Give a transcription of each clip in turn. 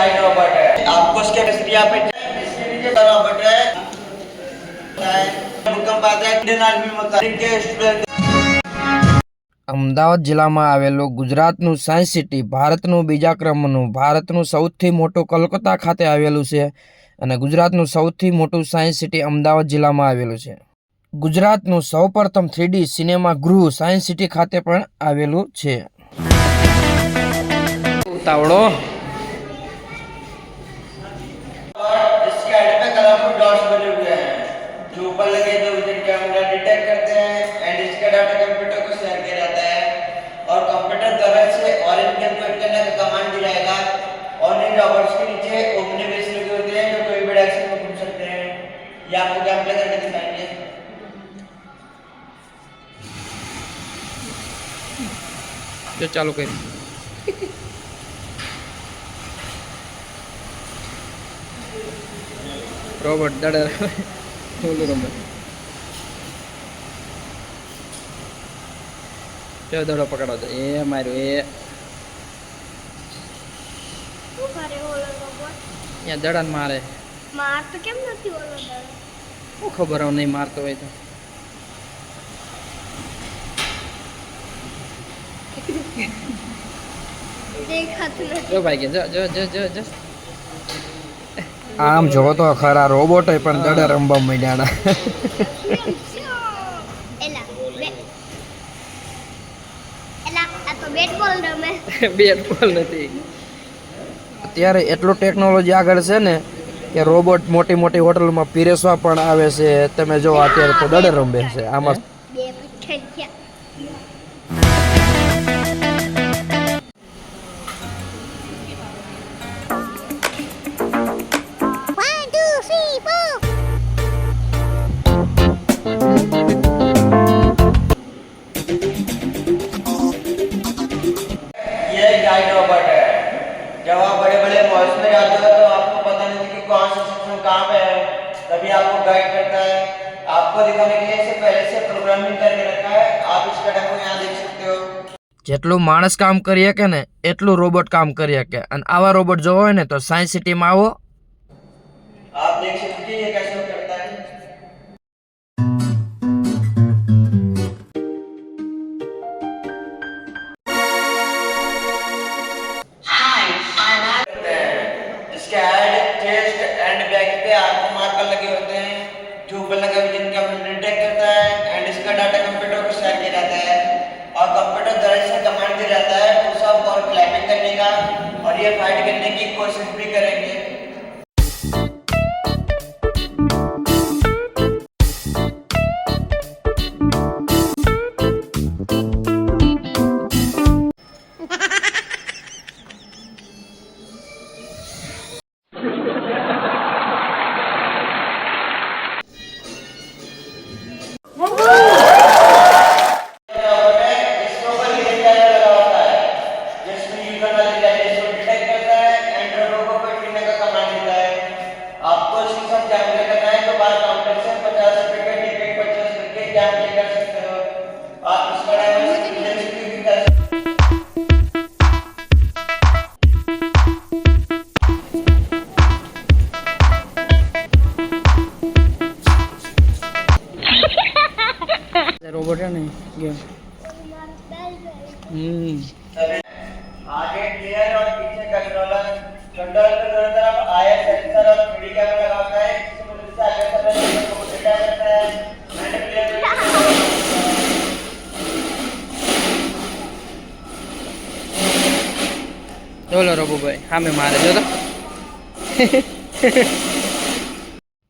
Guide Robert है आपको उसके मिस्त्रिया पे इसके नीचे रॉबर्ट है भूकंप आता है इंडियन आर्मी में होता है इनके स्टूडेंट અમદાવાદ જિલ્લામાં આવેલું ગુજરાતનું સાયન્સ સિટી ભારતનું બીજા ક્રમનું ભારતનું સૌથી મોટું કલકત્તા ખાતે આવેલું છે અને ગુજરાતનું સૌથી મોટું સાયન્સ સિટી અમદાવાદ જિલ્લામાં આવેલું છે ગુજરાતનું સૌપ્રથમ થ્રીડી સિનેમા ગૃહ સાયન્સ સિટી ખાતે પણ આવેલું છે ઉતાવળો डॉट्स बने हुए हैं। जो ऊपर लगे हुए जिनके हम डिटेक्ट करते हैं एंड इसका डाटा कंप्यूटर को शेयर किया जाता है। और कंप्यूटर द्वारा से ऑरेंज कैलकुलेट करने का कमांड दिया जाएगा और इन रॉबर्ट्स के नीचे ओपन बेस लगे होते हैं जो कोई भी डायरेक्शन में घूम सकते हैं। ये आपको क्या प्ले करके दिखाएँगे? ये चालू करें રોબોટ દડે ઓલું રમે જો દડો પકડો તો એ માર્યું એ. ત્યાં દડાને મારે. મારતો કેમ નથી ઓલો દડો? શું ખબર હવે નહીં મારતો હોય તો. દેખાતું નથી. જો ભાઈ જો જો જો જો જો. આમ જોવો તો ખરા રોબોટ પણ દડે રમવા માંડ્યા બેટ બોલ નથી. અત્યારે એટલું ટેકનોલોજી આગળ છે ને કે રોબોટ મોટી મોટી હોટલમાં પીરસવા પણ આવે છે. તમે જો અત્યારે તો દડે રમે છે. આમાં જેટલું માણસ કામ કરી શકે ને એટલું રોબોટ કામ કરી શકે અને આવા રોબોટ જોવો હોય ને તો સાયન્સ સિટીમાં આવો आप देख सकते हैं ये कैसे करता है इसके हेड चेस्ट एंड बैक पे आपको मार्कर लगे होते हैं जो ऊपर लगा और ये फाइट करने की कोशिश भी करेंगे। बार काउंटर से रुपए का टिकट परचेज करके ज्ञान प्ले कर सकते हो। आप उसका रोबोट है नहीं गेम हम्म। आगे क्लियर और पीछे कंट्रोलर कंट्रोलर की तरफ़ आया तरफ़ मीडिया में लगाता है।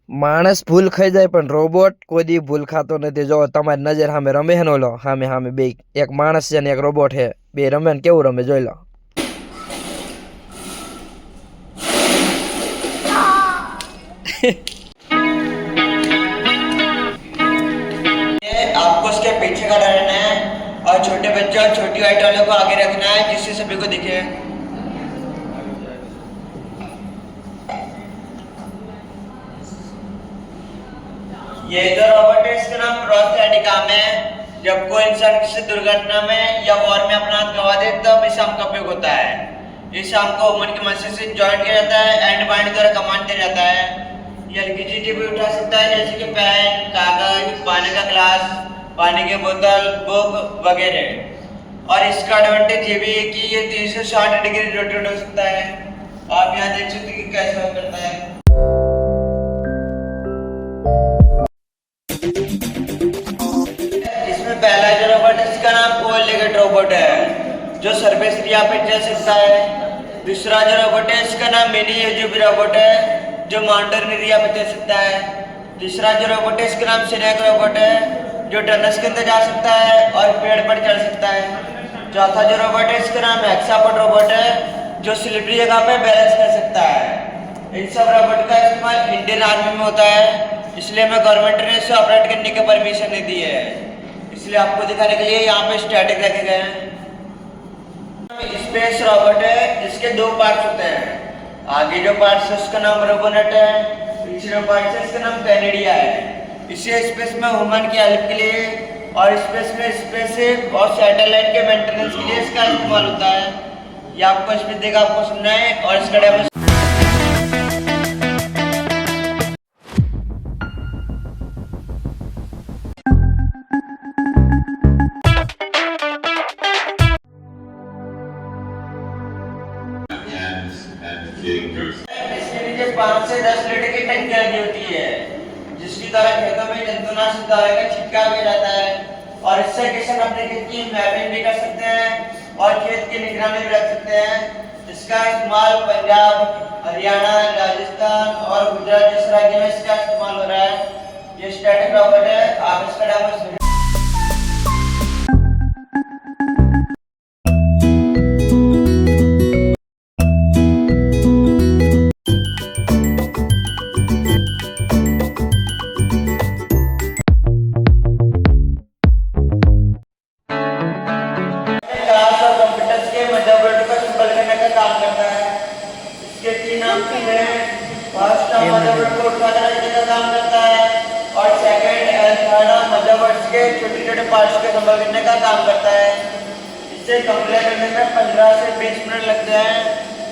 માણસ ભૂલ ખાઈ જાય પણ રોબોટ કોઈ ભૂલ ખાતો નથી. જો તમારી નજર સામે રમે હે લો સામે સામે બે એક માણસ છે ને એક રોબોટ છે. બે રમે ને કેવું રમે જોઈ લો. Yeah. उसके पीछे का रहना है और छोटे बच्चे और छोटी हाइट वालों को आगे रखना है जिससे सभी को दिखे। ये जो रोबोट है इसका नाम प्रोस्थेटिकम है। जब कोई इंसान किसी दुर्घटना में या वॉर में अपना हाथ गवा दे, तब इस आम का उपयोग होता है। इस आर्म को वुमन के मसल से जॉइंट किया जाता है एंड बाइंड द्वारा कमांड दिया जाता है। ये हल्की चीज़ें भी उठा सकता है, जैसे कि पेन कागज़, पानी का ग्लास पानी की बोतल, बुक वगैरह। और इसका एडवांटेज ये भी है कि ये 360 डिग्री रोटेट हो सकता है। आप यहाँ देख सकते कि कैसे करता है। इसमें पहला जो रोबोट है, इसका नाम रोबोट है, जो सरफेस पे चल सकता है। दूसरा जो रोबोट है, इसका नाम मिनी एजुबी रोबोट है, जो माउंटेन एरिया पे चल सकता है। तीसरा जो रोबोट है, इसका नाम सिनेक रोबोट है। जो टनस के अंदर जा सकता है और पेड़ पर चढ़ सकता है। चौथा जो रोबोट है, इसका नाम हेक्सापोड रोबोट है, जो स्लिपरी जगह पे बैलेंस कर सकता है। इन सब रोबोट का इस्तेमाल इंडियन आर्मी में होता है, इसलिए हमें गवर्नमेंट ने इसे ऑपरेट करने की परमिशन नहीं दी है। इसलिए आपको दिखाने के लिए यहाँ पे स्टैटिक रखे गए हैं। स्पेस रोबोट है, इसके दो पार्ट्स होते हैं। आगे जो पार्ट्स है, उसका नाम रोबोनेट है, पीछे जो पार्ट्स है, इसका नाम कैनेडिया है। इसे स्पेस में ह्यूमन की हेल्प के लिए और स्पेस में स्पेस और सैटेलाइट के मेंटेनेंस के लिए इसका इस्तेमाल होता है। ये आपको इस विद्य का आपको सुनना है और इसका में जंतुनाशक दवाई का छिड़काव किया जाता है। और इससे किसान अपने खेत की मैपिंग भी कर सकते हैं और खेत की निगरानी भी रख सकते हैं। इसका इस्तेमाल पंजाब, हरियाणा, राजस्थान और गुजरात जैसे राज्य में इसका इस्तेमाल हो रहा है। ये स्टैटिक रॉकेट है, आप इसका डेमो सेकंड एंड थर्ड हम मदरबोर्ड्स के छोटे छोटे पार्ट्स को असेंबल करने का काम करता है इसे कंप्लीट करने में 15 से 20 मिनट लगते हैं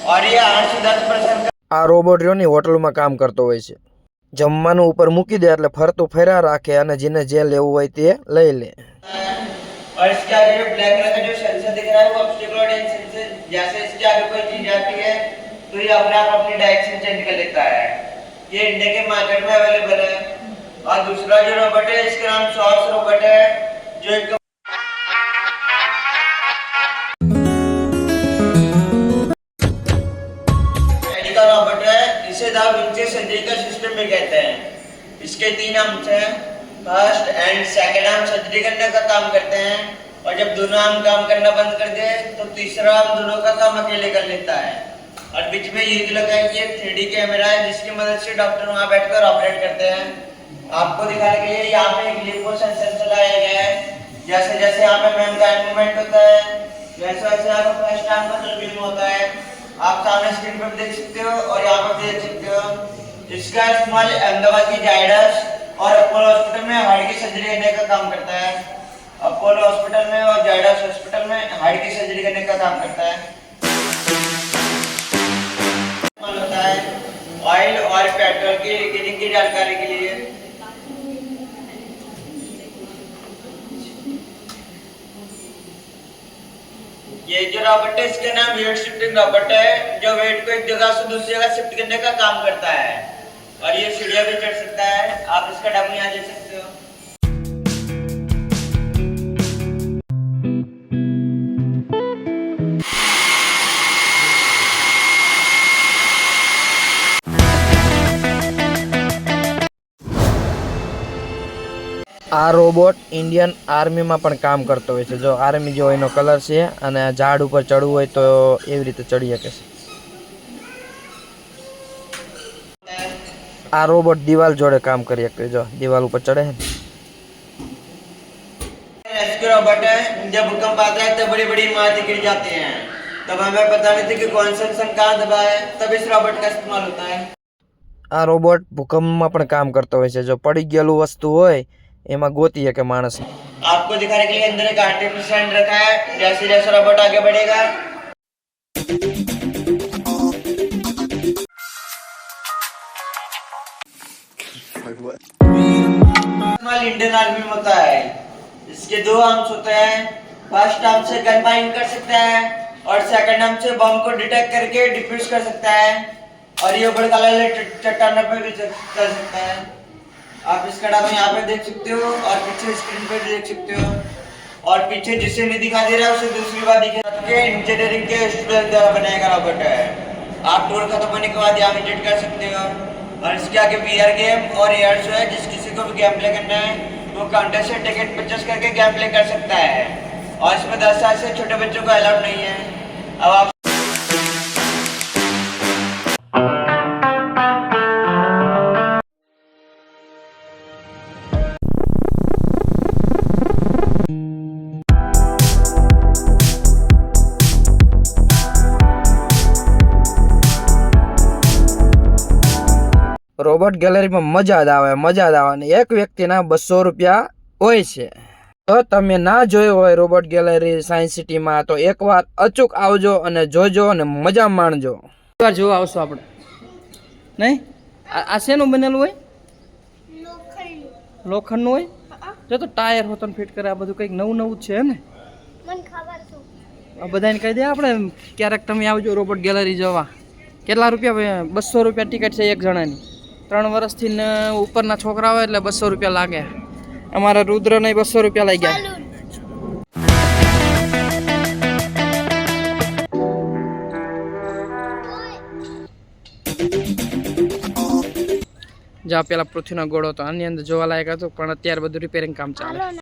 और ये 8 से 10 परसेंट આ રોબોટ રહ્યો ને હોટલમાં કામ કરતો હોય છે જમવાનું ઉપર મૂકી દે એટલે ફરતું ફર્યા રાખે અને જેને જે લેવું હોય તે લઈ લે और इसके आगे जो ब्लैक कलर का जो सेंसर दिख रहा है वो ऑब्स्टिकल ऑडियंस सेंसर जैसे इसके आगे कोई चीज आती है तो ये अपने आप अपनी डायरेक्शन चेंज कर लेता है ये इंडिया के मार्केट में अवेलेबल है और दूसरा जो रोबोट है इसका नाम सॉर्स रोबोट है जो एक तीन अंश हैं। फ़र्स्ट एंड का काम करते हैं। और जब दोनों काम करना बंद कर दे तो तीसरा दोनों का काम अकेले कर लेता है। और बीच में ये लगा एक थ्री कैमरा है, जिसकी मदद से डॉक्टर वहाँ बैठकर ऑपरेट करते हैं। आपको दिखाने के लिए यहाँ पे एक सेंसर चलाया गया है। जैसे जैसे यहाँ पे मैम का मूवमेंट होता है, वैसे वैसे यहाँ पे फ़र्स्ट आर्म का सर्विंग होता है। आप सामने स्क्रीन पर देख सकते हो और यहाँ पर देख सकते हो, इसका इस्तेमाल अहमदाबाद की जायडस और अपोलो हॉस्पिटल में हार्ट की सर्जरी करने का काम करता है। अपोलो हॉस्पिटल में और जायडस हॉस्पिटल में हार्ट की सर्जरी करने का काम करता है। ऑयल और पेट्रोल की लीकेजिंग की जानकारी के लिए। ये जो रॉबर्ट है, इसका नाम वेट शिफ्टिंग रॉबर्ट है, जो वेट को एक जगह से दूसरी जगह शिफ्ट करने का काम करता है। और ये सीढ़िया भी चढ़ सकता है। आप इसका डम यहाँ देख આ રોબોટ ઇન્ડિયન આર્મીમાં પણ કામ કરતો હોય છે જો આર્મી જેવો એનો કલર છે અને આ ઝાડ ઉપર ચડવું હોય તો એવી રીતે ચડી શકે છે આ રોબોટ દિવાલ જોડે કામ કરી શકે જો દિવાલ ઉપર ચડે છે ને रेस्क्यू रोबोट है जब भूकंप आता है तो बड़ी बड़ी इमारतें गिर जाती हैं तब हमें पता नहीं थी कि कौन सा इंसान कहाँ दबा है तब इस रोबोट का इस्तेमाल होता है આ રોબોટ ભૂકંપમાં પણ કામ કરતો હોય છે જો પડી ગયેલું વસ્તુ હોય एमा गोती है के मानस आपको दिखाने के लिए अंदर एक आर्टिफिशियल रखा है। जैसे जैसे रोबोट आगे बढ़ेगा। इंडियन आर्मी में होता है। इसके दो आर्म्स होते हैं। फ़र्स्ट आर्म से गन फायरिंग कर सकता है और सेकंड आर्म से बम को डिटेक्ट करके डिफ्यूज कर सकता है। और ये बड़े काला चट्टान पर भी कर सकता है। आप इसका डाम यहाँ पे देख सकते हो, और पीछे स्क्रीन पे देख सकते हो। और पीछे जिसे नहीं दिखा दे रहा है, उसे दूसरी बार दिखा इंजीनियरिंग के स्टूडेंट द्वारा बनाया गया रोबोट है। आप टूर खत्म होने के बाद यहाँ विज़िट कर सकते हो। और इसके आगे वीआर गेम और एयर शो है, जिस किसी को भी गेम प्ले करना है, वो काउंटर से टिकट परचेस करके गेम प्ले कर सकता है। और इसमें दस साल से छोटे बच्चों को अलाउड नहीं है। अब आप રોબોટ ગેલેરીમાં મજા જ આવે મજા જ આવે. અને એક વ્યક્તિના બસો રૂપિયા હોય છે. તો તમે ના જોયો હોય રોબોટ ગેલેરી સાયન્સ સિટીમાં તો એકવાર અચૂક આવજો અને જોજો અને મજા માણજો. એકવાર જોવા આવશો આપણે. નહીં? આ આ શેનું બનેલું હોય? લોખંડનું. હોય? જો તો ટાયર હોતો ફિટ કરે આ બધું કંઈક નવું નવું છે ને? મને ખબર છે. આ બધાને કહી દે આપણે ક્યારેક તમે આવજો રોબોટ ગેલેરી જોવા. કેટલા રૂપિયા બસો રૂપિયા ટિકિટ છે એક જણાની? ત્રણ વર્ષથી ને ઉપરના છોકરા હોય એટલે બસો રૂપિયા લાગે. અમારા રુદ્રને બસો રૂપિયા લઈ ગયા. જ્યાં પેલા પૃથ્વીનો ગોળો હતો. આની અંદર જોવા લાયક હતું, પણ અત્યારે બધું રિપેરિંગ કામ ચાલો.